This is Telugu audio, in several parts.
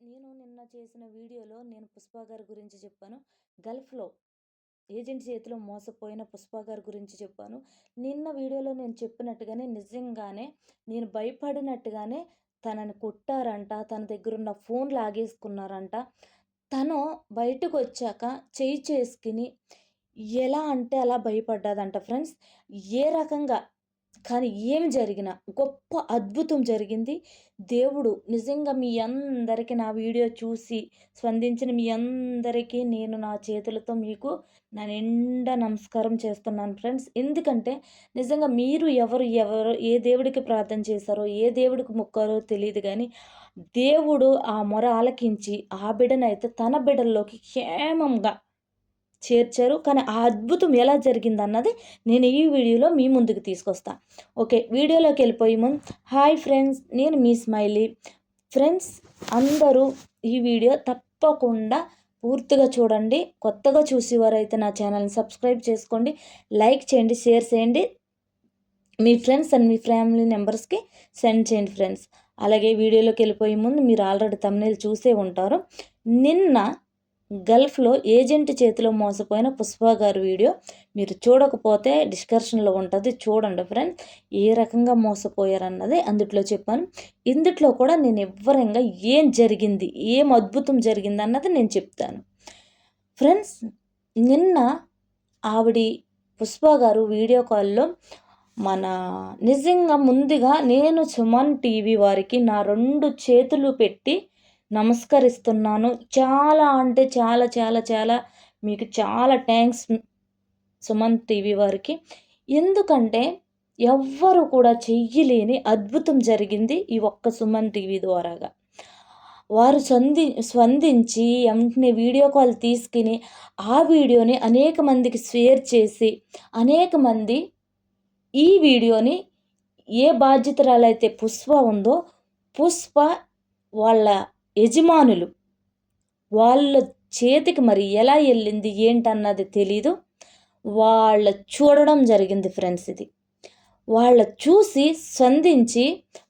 నేను నిన్న చేసిన వీడియోలో నేను పుష్ప గారి గురించి చెప్పాను. గల్ఫ్లో ఏజెంట్ చేతిలో మోసపోయిన పుష్ప గారి గురించి చెప్పాను. నిన్న వీడియోలో నేను చెప్పినట్టుగానే నిజంగానే నేను భయపడినట్టుగానే తనని కొట్టారంట తన దగ్గర ఉన్న ఫోన్ లాగేసుకున్నారంట. తను బయటకు వచ్చాక చేయి చేసుకుని ఎలా అంటే అలా భయపడ్డదంట ఫ్రెండ్స్. ఏ రకంగా కానీ ఏమి జరిగిన గొప్ప అద్భుతం జరిగింది. దేవుడు నిజంగా మీ అందరికీ నా వీడియో చూసి స్పందించిన మీ అందరికీ నేను నా చేతులతో మీకు నా నిండా నమస్కారం చేస్తున్నాను ఫ్రెండ్స్. ఎందుకంటే నిజంగా మీరు ఎవరు ఎవరు ఏ దేవుడికి ప్రార్థన చేశారో ఏ దేవుడికి మొక్కారో తెలియదు కానీ దేవుడు ఆ మొర ఆలకించి ఆ బిడ్డనైతే తన బిడ్డల్లోకి క్షేమంగా చేర్చారు. కానీ ఆ అద్భుతం ఎలా జరిగింది అన్నది నేను ఈ వీడియోలో మీ ముందుకు తీసుకొస్తా. ఓకే వీడియోలోకి వెళ్ళిపోయి ముందు. హాయ్ ఫ్రెండ్స్ నేను మీ స్మైలీ. ఫ్రెండ్స్ అందరూ ఈ వీడియో తప్పకుండా పూర్తిగా చూడండి. కొత్తగా చూసేవారైతే నా ఛానల్ని సబ్స్క్రైబ్ చేసుకోండి. లైక్ చేయండి షేర్ చేయండి. మీ ఫ్రెండ్స్ అండ్ మీ ఫ్యామిలీ మెంబర్స్కి సెండ్ చేయండి ఫ్రెండ్స్. అలాగే వీడియోలోకి వెళ్ళిపోయే ముందు మీరు ఆల్రెడీ తమిళ చూసే ఉంటారు. నిన్న గల్ఫ్లో ఏజెంట్ చేతిలో మోసపోయిన పుష్ప గారి వీడియో మీరు చూడకపోతే డిస్కషన్లో ఉంటుంది. చూడండి ఫ్రెండ్స్ ఏ రకంగా మోసపోయారన్నది అందుట్లో చెప్పాను. ఇందుట్లో కూడా నేను ఎవరంగా ఏం జరిగింది ఏం అద్భుతం జరిగింది అన్నది నేను చెప్తాను. ఫ్రెండ్స్ నిన్న ఆవిడ పుష్ప గారు వీడియో కాల్లో మన నిజంగా ముందుగా నేను సుమన్ టీవీ వారికి నా రెండు చేతులు పెట్టి నమస్కరిస్తున్నాను. చాలా అంటే చాలా చాలా చాలా మీకు చాలా థ్యాంక్స్ సుమన్ టీవీ వారికి. ఎందుకంటే ఎవ్వరు కూడా చెయ్యలేని అద్భుతం జరిగింది ఈ ఒక్క సుమన్ టీవీ ద్వారాగా. వారు స్పంది స్పందించి వెంటనే వీడియో కాల్ తీసుకుని ఆ వీడియోని అనేక మందికి షేర్ చేసి అనేక మంది ఈ వీడియోని ఏ బాధ్యతరాలైతే పుష్ప ఉందో పుష్ప వాళ్ళ యజమానులు వాళ్ళ చేతికి మరి ఎలా వెళ్ళింది ఏంటన్నది తెలీదు. వాళ్ళ చూడడం జరిగింది ఫ్రెండ్స్ ఇది. వాళ్ళ చూసి సంధించి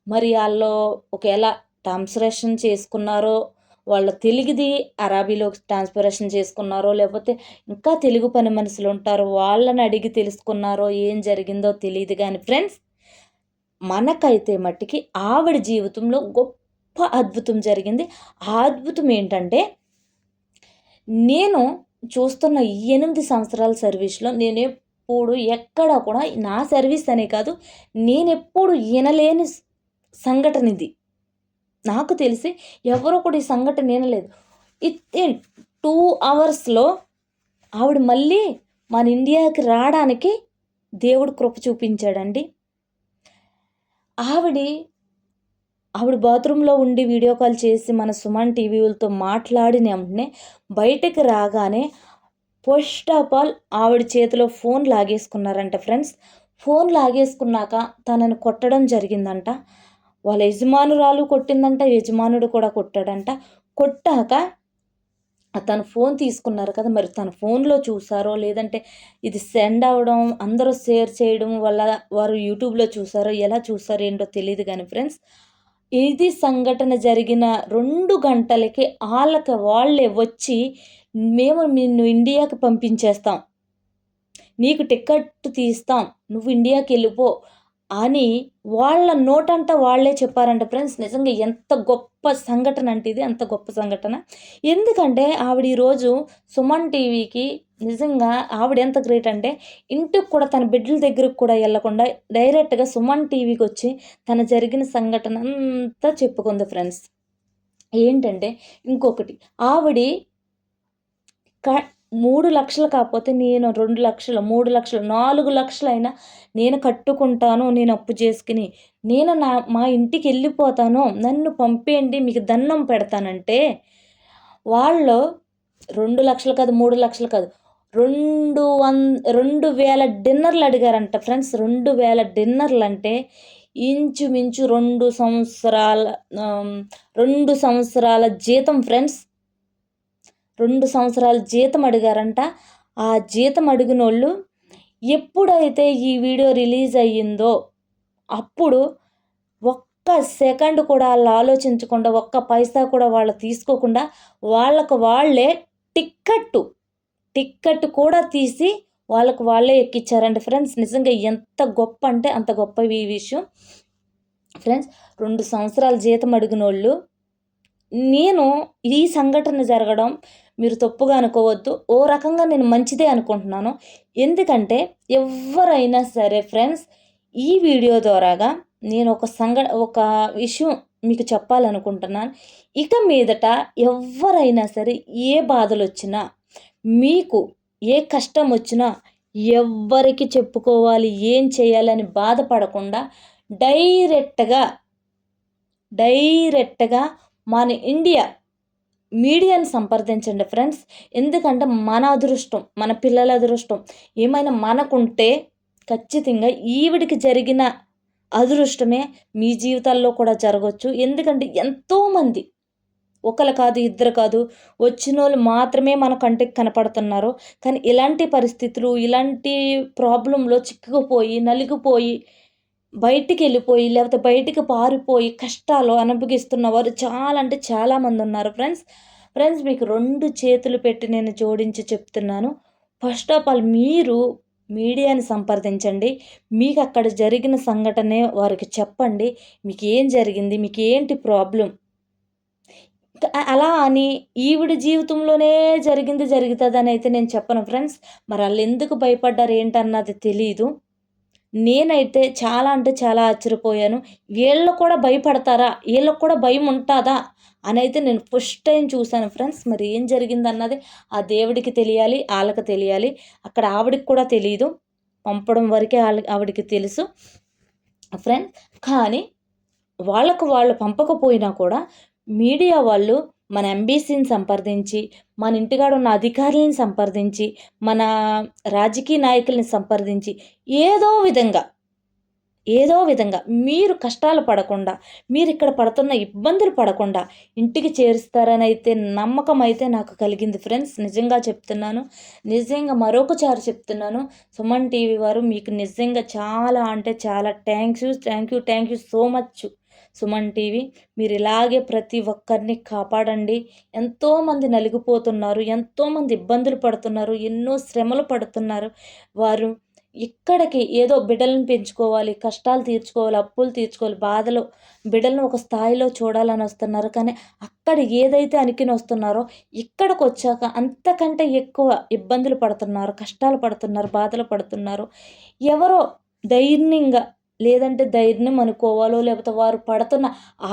మరి వాళ్ళు ఒకవేళ ట్రాన్స్లేషన్ చేసుకున్నారో వాళ్ళ తెలుగుది అరాబీలో ట్రాన్స్పరేషన్ చేసుకున్నారో లేకపోతే ఇంకా తెలుగు పని మనుషులు ఉంటారు వాళ్ళని అడిగి తెలుసుకున్నారో ఏం జరిగిందో తెలియదు కానీ ఫ్రెండ్స్ మనకైతే మట్టికి ఆవిడ జీవితంలో గొప్ప గొప్ప అద్భుతం జరిగింది. ఆ అద్భుతం ఏంటంటే నేను చూస్తున్న ఎనిమిది సంవత్సరాల సర్వీస్లో నేను ఎప్పుడు ఎక్కడ కూడా నా సర్వీస్ అనే కాదు నేను ఎప్పుడు వినలేని సంఘటన ఇది. నాకు తెలిసి ఎవరో కూడా ఈ సంఘటన వినలేదు. ఇట్ టూ అవర్స్లో ఆవిడ మళ్ళీ మన ఇండియాకి రావడానికి దేవుడు కృప చూపించాడండి. ఆవిడ ఆవిడ బాత్రూంలో ఉండి వీడియో కాల్ చేసి మన సుమన్ టీవీలతో మాట్లాడిన వెంటనే బయటకు రాగానే ఫస్ట్ ఆఫ్ ఆల్ ఆవిడ చేతిలో ఫోన్ లాగేసుకున్నారంట ఫ్రెండ్స్. ఫోన్ లాగేసుకున్నాక తనని కొట్టడం జరిగిందంట. వాళ్ళ యజమానురాలు కొట్టిందంట యజమానుడు కూడా కొట్టాడంట. కొట్టాక తను ఫోన్ తీసుకున్నారు కదా మరి తన ఫోన్లో చూసారో లేదంటే ఇది సెండ్ అవ్వడం అందరూ షేర్ చేయడం వల్ల వారు యూట్యూబ్లో చూసారో ఎలా చూసారో ఏంటో తెలియదు కానీ ఫ్రెండ్స్ ఇది సంఘటన జరిగిన రెండు గంటలకి వాళ్ళకి వాళ్ళే వచ్చి మేము నిన్ను ఇండియాకి పంపించేస్తాం. నీకు టికెట్ తీస్తాం. నువ్వు ఇండియాకి వెళ్ళిపో అని వాళ్ళ నోటంట వాళ్ళే చెప్పారంట ఫ్రెండ్స్. నిజంగా ఎంత గొప్ప సంఘటన అంటే ఇది అంత గొప్ప సంఘటన. ఎందుకంటే ఆవిడ ఈరోజు సుమన్ టీవీకి నిజంగా ఆవిడ ఎంత గ్రేట్ అంటే ఇంటికి కూడా తన బిడ్డల దగ్గరకు కూడా వెళ్ళకుండా డైరెక్ట్గా సుమన్ టీవీకి వచ్చి తన జరిగిన సంఘటన అంతా చెప్పుకుంది ఫ్రెండ్స్. ఏంటంటే ఇంకొకటి ఆవిడ క మూడు లక్షలు కాకపోతే నేను రెండు లక్షలు మూడు లక్షలు నాలుగు లక్షలైనా నేను కట్టుకుంటాను నేను అప్పు చేసుకుని నేను నా మా ఇంటికి వెళ్ళిపోతాను నన్ను పంపేయండి మీకు దండం పెడతానంటే వాళ్ళు రెండు లక్షలు కాదు మూడు లక్షలు కాదు రెండు వన్ రెండు వేల డిన్నర్లు అడిగారంట ఫ్రెండ్స్. రెండు వేల డిన్నర్లు అంటే ఇంచుమించు రెండు సంవత్సరాల రెండు సంవత్సరాల జీతం ఫ్రెండ్స్. రెండు సంవత్సరాల జీతం అడిగారంట. ఆ జీతం అడిగిన వాళ్ళు ఎప్పుడైతే ఈ వీడియో రిలీజ్ అయ్యిందో అప్పుడు ఒక్క సెకండ్ కూడా వాళ్ళు ఆలోచించకుండా ఒక్క పైసా కూడా వాళ్ళు తీసుకోకుండా వాళ్ళకు వాళ్ళే టిక్కెట్టు టిక్కెట్ కూడా తీసి వాళ్ళకు వాళ్ళే ఎక్కిచ్చారండి ఫ్రెండ్స్. నిజంగా ఎంత గొప్ప అంటే అంత గొప్ప ఈ విషయం. ఫ్రెండ్స్ రెండు సంవత్సరాల జీతం అడిగిన వాళ్ళు నేను ఈ సంఘటన జరగడం మీరు తప్పుగా అనుకోవద్దు. ఓ రకంగా నేను మంచిదే అనుకుంటున్నాను. ఎందుకంటే ఎవరైనా సరే ఫ్రెండ్స్ ఈ వీడియో ద్వారాగా నేను ఒక సంఘ ఒక విషయం మీకు చెప్పాలనుకుంటున్నాను. ఇక మీదట ఎవరైనా సరే ఏ బాధలు వచ్చినా మీకు ఏ కష్టం వచ్చినా ఎవ్వరికి చెప్పుకోవాలి ఏం చేయాలని బాధపడకుండా డైరెక్ట్గా డైరెక్ట్గా మన ఇండియా మీడియాని సంప్రదించండి ఫ్రెండ్స్. ఎందుకంటే మన అదృష్టం మన పిల్లల అదృష్టం. ఏమైనా మనకుంటే ఖచ్చితంగా ఈవిడికి జరిగిన అదృష్టమే మీ జీవితాల్లో కూడా జరగవచ్చు ఎందుకంటే ఎంతోమంది ఒకరు కాదు ఇద్దరు కాదు వచ్చిన వాళ్ళు మాత్రమే మన కంటికి కనపడుతున్నారు. కానీ ఇలాంటి పరిస్థితులు ఇలాంటి ప్రాబ్లంలో చిక్కుకుపోయి నలిగిపోయి బయటికి వెళ్ళిపోయి లేకపోతే బయటికి పారిపోయి కష్టాలు అనుభవిస్తున్న వారు చాలా అంటే చాలామంది ఉన్నారు ఫ్రెండ్స్. ఫ్రెండ్స్ మీకు రెండు చేతులు పెట్టి నేను జోడించి చెప్తున్నాను. ఫస్ట్ ఆఫ్ ఆల్ మీరు మీడియాని సంప్రదించండి. మీకు అక్కడ జరిగిన సంఘటనే వారికి చెప్పండి. మీకు ఏం జరిగింది? మీకు ఏంటి ప్రాబ్లం? అలా అని ఈవిడ జీవితంలోనే జరిగింది జరుగుతుందని అయితే నేను చెప్పను ఫ్రెండ్స్. మరి వాళ్ళు ఎందుకు భయపడ్డారు ఏంటన్నది తెలియదు నేనైతే చాలా అంటే చాలా ఆశ్చర్యపోయాను. వీళ్ళు కూడా భయపడతారా? వీళ్ళకు కూడా భయం ఉంటుందా? అని అయితే నేను ఫస్ట్ టైం చూశాను ఫ్రెండ్స్. మరి ఏం జరిగింది అన్నది ఆ దేవుడికి తెలియాలి వాళ్ళకి తెలియాలి. అక్కడ ఆవిడికి కూడా తెలియదు పంపడం వరకే వాళ్ళ ఆవిడికి తెలుసు. ఫ్రెండ్స్ కానీ వాళ్ళకు వాళ్ళు పంపకపోయినా కూడా మీడియా వాళ్ళు మన ఎంబీసీని సంప్రదించి మన ఇంటికాడ ఉన్న అధికారులను సంప్రదించి మన రాజకీయ నాయకుల్ని సంప్రదించి ఏదో విధంగా ఏదో విధంగా మీరు కష్టాలు పడకుండా మీరు ఇక్కడ పడుతున్న ఇబ్బందులు పడకుండా ఇంటికి చేరుస్తారని అయితే నమ్మకం అయితే నాకు కలిగింది ఫ్రెండ్స్. నిజంగా చెప్తున్నాను. నిజంగా మరొకసారి చెప్తున్నాను. సుమన్ టీవీ వారు మీకు నిజంగా చాలా అంటే చాలా thanks you thank you thank you so much. Suman TV మీరు ఇలాగే ప్రతి ఒక్కరిని కాపాడండి. ఎంతోమంది నలిగిపోతున్నారు ఎంతోమంది ఇబ్బందులు పడుతున్నారు ఎన్నో శ్రమలు పడుతున్నారు. వారు ఇక్కడికి ఏదో బిడ్డలను పెంచుకోవాలి కష్టాలు తీర్చుకోవాలి అప్పులు తీర్చుకోవాలి బాధలు బిడ్డలను ఒక స్థాయిలో చూడాలని వస్తున్నారు. కానీ అక్కడ ఏదైతే అనికిని వస్తున్నారో ఇక్కడికి వచ్చాక అంతకంటే ఎక్కువ ఇబ్బందులు పడుతున్నారు కష్టాలు పడుతున్నారు బాధలు పడుతున్నారు. ఎవరో ధైర్యంగా లేదంటే ధైర్యం అనుకోవాలో లేకపోతే వారు పడుతున్న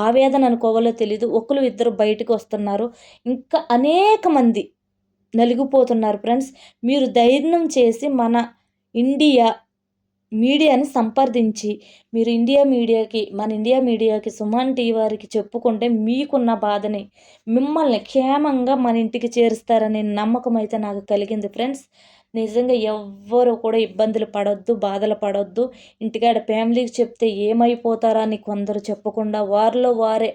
ఆవేదన అనుకోవాలో తెలీదు. ఒకరు ఇద్దరు బయటకు వస్తున్నారు. ఇంకా అనేక మంది నలిగిపోతున్నారు. ఫ్రెండ్స్ మీరు ధైర్యం చేసి మన ఇండియా మీడియాని సంప్రదించి మీరు ఇండియా మీడియాకి మన ఇండియా మీడియాకి సుమన్ టీ వారికి చెప్పుకుంటే మీకున్న బాధని మిమ్మల్ని క్షేమంగా మన ఇంటికి చేరుస్తారనే నమ్మకం అయితే నాకు కలిగింది. ఫ్రెండ్స్ నిజంగా ఎవ్వరు కూడా ఇబ్బందులు పడొద్దు బాధలు పడొద్దు. ఇంటికాడ ఫ్యామిలీకి చెప్తే ఏమైపోతారా అని కొందరు చెప్పకుండా వారిలో వారే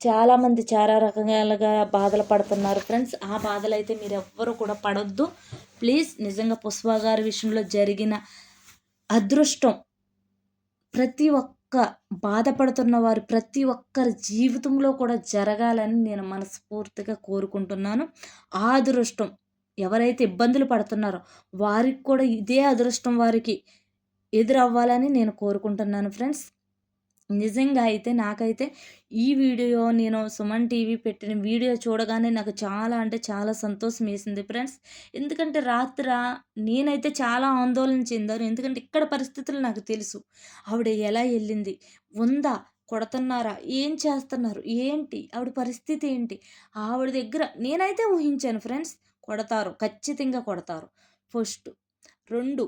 చాలామంది చాలా రకాలుగా బాధలు పడుతున్నారు. ఫ్రెండ్స్ ఆ బాధలు అయితే మీరు ఎవ్వరు కూడా పడొద్దు. ప్లీజ్ నిజంగా పుష్ప గారి విషయంలో జరిగిన అదృష్టం ప్రతి ఒక్క బాధపడుతున్న వారు ప్రతి ఒక్కరి జీవితంలో కూడా జరగాలని నేను మనస్ఫూర్తిగా కోరుకుంటున్నాను. ఆ అదృష్టం ఎవరైతే ఇబ్బందులు పడుతున్నారో వారికి కూడా ఇదే అదృష్టం వారికి ఎదురవ్వాలని నేను కోరుకుంటున్నాను ఫ్రెండ్స్. నిజంగా అయితే నాకైతే ఈ వీడియో నేను సుమన్ టీవీ పెట్టిన వీడియో చూడగానే నాకు చాలా అంటే చాలా సంతోషం వేసింది ఫ్రెండ్స్. ఎందుకంటే రాత్ర నేనైతే చాలా ఆందోళన చెందాను. ఎందుకంటే ఇక్కడ పరిస్థితులు నాకు తెలుసు. ఆవిడ ఎలా వెళ్ళింది? ఉందా కొడుతున్నారా? ఏం చేస్తున్నారు? ఏంటి? ఆవిడ పరిస్థితి ఏంటి? ఆవిడ దగ్గర నేనైతే ఊహించాను ఫ్రెండ్స్. కొడతారు. ఖచ్చితంగా కొడతారు. ఫస్ట్. రెండు.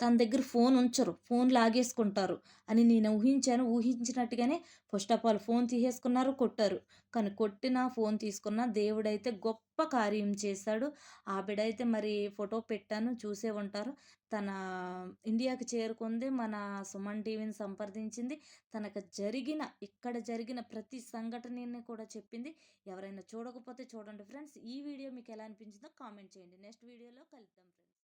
తన దగ్గర ఫోన్ ఉంచరు. ఫోన్ లాగేసుకుంటారు. అని నేను ఊహించాను. ఊహించినట్టుగానే ఫస్ట్ ఆఫ్ ఆల్ ఫోన్ తీసేసుకున్నారు కొట్టారు. కానీ కొట్టిన ఫోన్ తీసుకున్న దేవుడైతే గొప్ప కార్యం చేశాడు. ఆ బిడైతే మరి ఫోటో పెట్టాను చూసే ఉంటారు. తన ఇండియాకి చేరుకుంది. మన సుమన్ టీవీని సంప్రదించింది. తనకు జరిగిన ఇక్కడ జరిగిన ప్రతి సంఘటనని కూడా చెప్పింది. ఎవరైనా చూడకపోతే చూడండి ఫ్రెండ్స్. ఈ వీడియో మీకు ఎలా అనిపించిందో కామెంట్ చేయండి. నెక్స్ట్ వీడియోలో కలుద్దాం ఫ్రెండ్స్.